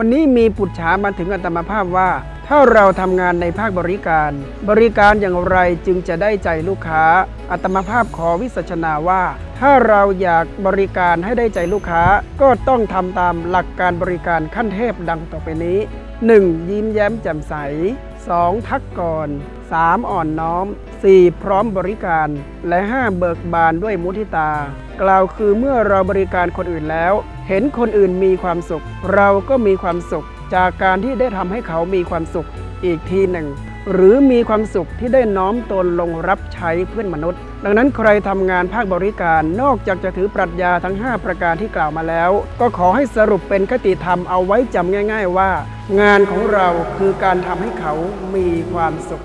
วันนี้มีปุจฉามาถึงอัตมาภาพว่า ถ้าเราทำงานในภาคบริการ บริการอย่างไรจึงจะได้ใจลูกค้า อัตมาภาพขอวิสัชนาว่า ถ้าเราอยากบริการให้ได้ใจลูกค้า ก็ต้องทำตามหลักการบริการขั้นเทพดังต่อไปนี้ 1. ยิ้มแย้มแจ่มใส 2. ทักก่อน 3. อ่อนน้อม 4. พร้อมบริการ และ 5. เบิกบานด้วยมุทิตา กล่าวคือเมื่อเราบริการคนอื่นแล้ว เห็นคนอื่นมีความสุข เราก็มีความสุข จากการที่ได้ทำให้เขามีความสุขอีกทีหนึ่ง หรือมีความสุขที่ได้น้อมตนลงรับใช้เพื่อนมนุษย์ ดังนั้นใครทำงานภาคบริการนอกจากจะถือปรัชญาทั้ง 5 ประการที่กล่าวมาแล้ว ก็ขอให้สรุปเป็นคติธรรมเอาไว้จำง่าย ๆ ว่า งานของเราคือการทำให้เขามีความสุข